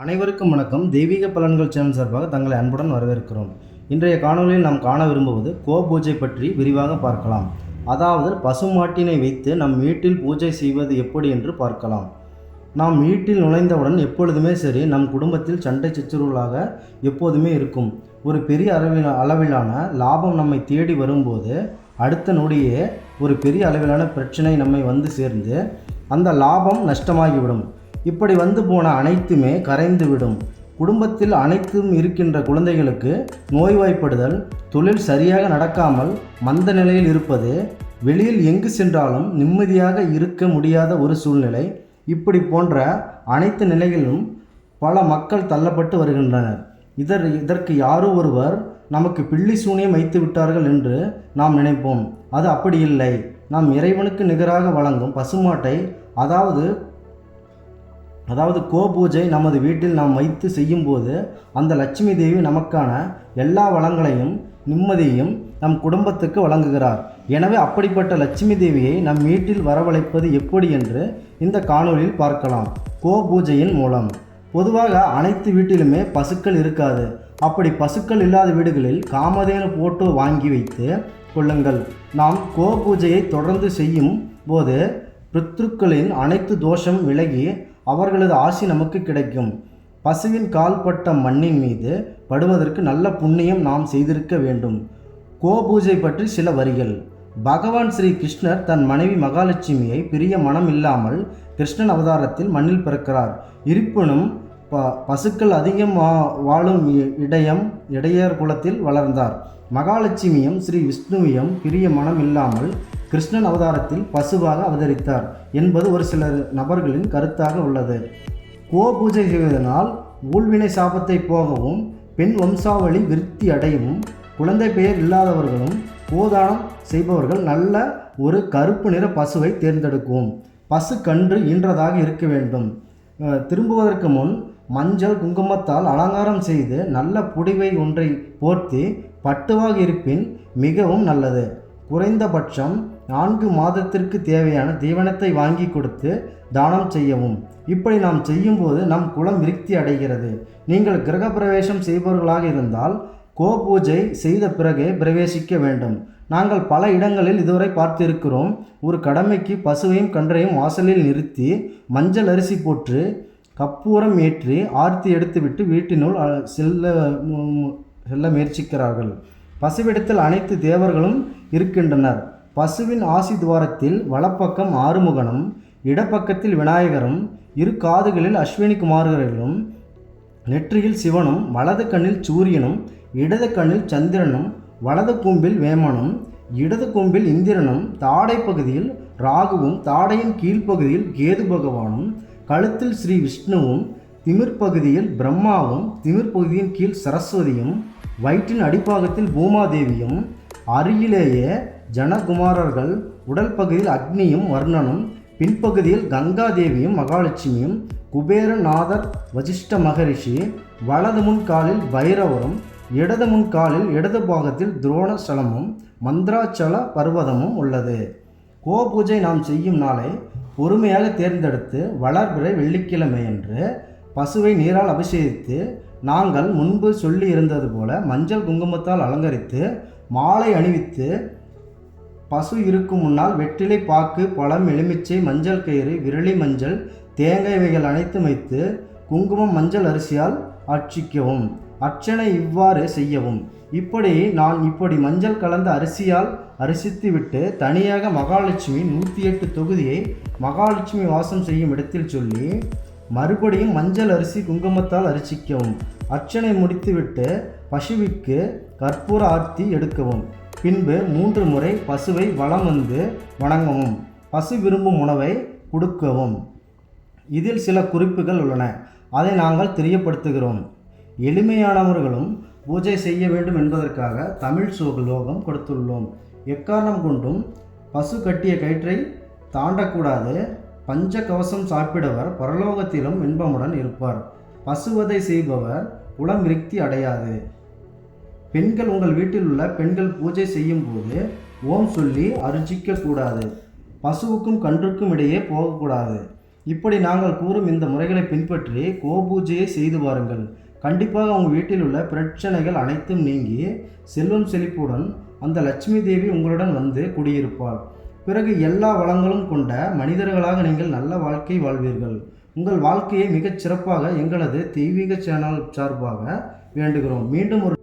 அனைவருக்கும் வணக்கம். தெய்வீக பலன்கள் சேனல் சார்பாக தங்களை அன்புடன் வரவேற்கிறோம். இன்றைய காணொளியில் நாம் காண விரும்புவது கோ பூஜை பற்றி விரிவாக பார்க்கலாம். அதாவது பசுமாட்டினை வைத்து நம் வீட்டில் பூஜை செய்வது எப்படி என்று பார்க்கலாம். நாம் வீட்டில் நுழைந்தவுடன் எப்பொழுதுமே சரி நம் குடும்பத்தில் சண்டை சச்சரவுகளாக எப்போதுமே இருக்கும். ஒரு பெரிய அளவில அளவிலான லாபம் நம்மை தேடி வரும்போது அடுத்த நொடியே ஒரு பெரிய அளவிலான பிரச்சனை நம்மை வந்து சேர்ந்து அந்த லாபம் நஷ்டமாகிவிடும். இப்படி வந்து போன அனைத்துமே கரைந்துவிடும். குடும்பத்தில் அனைத்தும் இருக்கின்ற குழந்தைகளுக்கு நோய்வாய்ப்படுதல் தொழில் சரியாக நடக்காமல் மந்த நிலையில் இருப்பது வெளியில் எங்கு சென்றாலும் நிம்மதியாக இருக்க முடியாத ஒரு சூழ்நிலை. இப்படி போன்ற அனைத்து நிலைகளிலும் பல மக்கள் தள்ளப்பட்டு வருகின்றனர். இதர் இதற்கு யாரோ ஒருவர் நமக்கு பில்லி சூனியம் வைத்து விட்டார்கள் என்று நாம் நினைப்போம். அது அப்படி இல்லை. நாம் இறைவனுக்கு நிகராக வழங்கும் பசுமாட்டை அதாவது அதாவது கோபூஜை நமது வீட்டில் நாம் வைத்து செய்யும்போது அந்த லட்சுமி தேவி நமக்கான எல்லா வளங்களையும் நிம்மதியையும் நம் குடும்பத்துக்கு வழங்குகிறார். எனவே அப்படிப்பட்ட லட்சுமி தேவியை நம் வீட்டில் வரவழைப்பது எப்படி என்று இந்த காணொளியில் பார்க்கலாம். கோ பூஜையின் மூலம். பொதுவாக அனைத்து வீட்டிலுமே பசுக்கள் இருக்காது. அப்படி பசுக்கள் இல்லாத வீடுகளில் காமதேனு போட்டோ வாங்கி வைத்து கொள்ளுங்கள். நாம் கோ பூஜையை தொடர்ந்து செய்யும் போது பித்ருக்களின் அனைத்து தோஷம் விலகி அவர்களது ஆசி நமக்கு கிடைக்கும். பசுவின் கால்பட்ட மண்ணின் மீது படுவதற்கு நல்ல புண்ணியம் நாம் செய்திருக்க வேண்டும். கோ பூஜை பற்றி சில வரிகள். பகவான் ஸ்ரீ கிருஷ்ணர் தன் மனைவி மகாலட்சுமியை பிரிய மனம் இல்லாமல் கிருஷ்ணன் அவதாரத்தில் மண்ணில் பிறக்கிறார். இருப்பினும் ப பசுக்கள் அதிகம் வா வாழும் இ- இடையம் இடையர் குலத்தில் வளர்ந்தார். மகாலட்சுமியும் ஸ்ரீ விஷ்ணுவையும் பிரிய மனம் இல்லாமல் கிருஷ்ணன் அவதாரத்தில் பசுவாக அவதரித்தார் என்பது ஒரு சில நபர்களின் கருத்தாக உள்ளது. கோ பூஜை செய்வதனால் ஊழ்வினை சாபத்தை போகவும் பெண் வம்சாவளி விருத்தி அடையவும் குழந்தை பெயர் இல்லாதவர்களும் கோதானம் செய்பவர்கள் நல்ல ஒரு கருப்பு நிற பசுவை தேர்ந்தெடுக்கும். பசு கன்று ஈன்றதாக இருக்க வேண்டும். திரும்புவதற்கு முன் மஞ்சள் குங்குமத்தால் அலங்காரம் செய்து நல்ல புடிவை ஒன்றை போர்த்தி பட்டுவாக இருப்பின் மிகவும் நல்லது. குறைந்தபட்சம் நான்கு மாதத்திற்கு தேவையான தீவனத்தை வாங்கி கொடுத்து தானம் செய்யவும். இப்படி நாம் செய்யும்போது நம் குலம் விருத்தி அடைகிறது. நீங்கள் கிரகப்பிரவேசம் செய்பவர்களாக இருந்தால் கோ பூஜை செய்த பிறகே பிரவேசிக்க வேண்டும். நாங்கள் பல இடங்களில் இதுவரை பார்த்திருக்கிறோம். ஒரு கடமைக்கு பசுவையும் கன்றையும் வாசலில் நிறுத்தி மஞ்சள் அரிசி போட்டு கப்பூரம் ஏற்றி ஆர்த்தி எடுத்துவிட்டு வீட்டினுள் செல்ல செல்ல முயற்சிக்கிறார்கள். பசுவிடத்தில் அனைத்து தேவர்களும் இருக்கின்றனர். பசுவின் ஆசி துவாரத்தில் வலப்பக்கம் ஆறுமுகனும் இடப்பக்கத்தில் விநாயகரும் இரு காதுகளில் அஸ்வினி குமார்களும் நெற்றியில் சிவனும் வலது கண்ணில் சூரியனும் இடது கண்ணில் சந்திரனும் வலது கூம்பில் வேமனும் இடது கூம்பில் இந்திரனும் தாடை பகுதியில் ராகுவும் தாடையின் கீழ்ப்பகுதியில் கேது பகவானும் கழுத்தில் ஸ்ரீ விஷ்ணுவும் திமிர் பகுதியில் பிரம்மாவும் திமிர் பகுதியின் கீழ் சரஸ்வதியும் வயிற்றின் அடிப்பாகத்தில் பூமாதேவியும் அருகிலேயே ஜனகுமாரர்கள் உடல் பகுதியில் அக்னியும் வர்ணனும் பின்பகுதியில் கங்காதேவியும் மகாலட்சுமியும் குபேரநாதர் வசிஷ்ட மகரிஷி வலது முன் காலில் பைரவரும் இடது முன் காலில் இடது பாகத்தில் துரோணஸ்தலமும் மந்திராச்சல பர்வதமும் உள்ளது. கோபூஜை நாம் செய்யும் நாளை பொறுமையாக தேர்ந்தெடுத்து வளர்பிறை வெள்ளிக்கிழமை என்று பசுவை நீரால் அபிஷேகித்து நாங்கள் முன்பு சொல்லி இருந்தது போல மஞ்சள் குங்குமத்தால் அலங்கரித்து மாலை அணிவித்து பசு இருக்கும் முன்னால் வெற்றிலை பாக்கு பழம் எலுமிச்சை மஞ்சள் கயிறு விரலி மஞ்சள் தேங்காய் இவைகள் அனைத்து வைத்து குங்குமம் மஞ்சள் அரிசியால் அர்ச்சிக்கவும். அர்ச்சனை இவ்வாறு செய்யவும். இப்படி நான் இப்படி மஞ்சள் கலந்த அரிசியால் அரிசித்துவிட்டு தனியாக மகாலட்சுமி நூற்றி எட்டு தொகுதியை மகாலட்சுமி வாசம் செய்யும் இடத்தில் சொல்லி மறுபடியும் மஞ்சள் அரிசி குங்குமத்தால் அரிசிக்கவும். அர்ச்சனை முடித்துவிட்டு பசுவிற்கு கற்பூர ஆர்த்தி எடுக்கவும். பின்பு மூன்று முறை பசுவை வலம் வந்து வணங்கவும். பசு விரும்பும் உணவை கொடுக்கவும். இதில் சில குறிப்புகள் உள்ளன. அதை நாங்கள் தெரியப்படுத்துகிறோம். எளிமையானவர்களும் பூஜை செய்ய வேண்டும் என்பதற்காக தமிழ் சுலோகம் கொடுத்துள்ளோம். எக்காரணம் கொண்டும் பசு கட்டிய கயிற்றை தாண்டக்கூடாது. பஞ்ச கவசம் சாப்பிடவர் பரலோகத்திலும் இன்பமுடன் இருப்பார். பசுவதை செய்பவர் உளம் விருத்தி அடையாது. பெண்கள் உங்கள் வீட்டில் உள்ள பெண்கள் பூஜை செய்யும் போது ஓம் சொல்லி அர்ஜிக்க கூடாது பசுவுக்கும் கன்றுக்கும் இடையே போகக்கூடாது. இப்படி நாங்கள் கூறும் இந்த முறைகளை பின்பற்றி கோபூஜையை செய்து பாருங்கள் கண்டிப்பாக உங்கள் வீட்டில் உள்ள பிரச்சனைகள் அனைத்தும் நீங்கி செல்வம் செழிப்புடன் அந்த லட்சுமி தேவி உங்களுடன் வந்து குடியிருப்பாள். பிறகு எல்லா வளங்களும் கொண்ட மனிதர்களாக நீங்கள் நல்ல வாழ்க்கை வாழ்வீர்கள். உங்கள் வாழ்க்கையை மிகச் சிறப்பாக எங்களது தெய்வீக சேனல் சார்பாக வேண்டுகிறோம். மீண்டும் ஒரு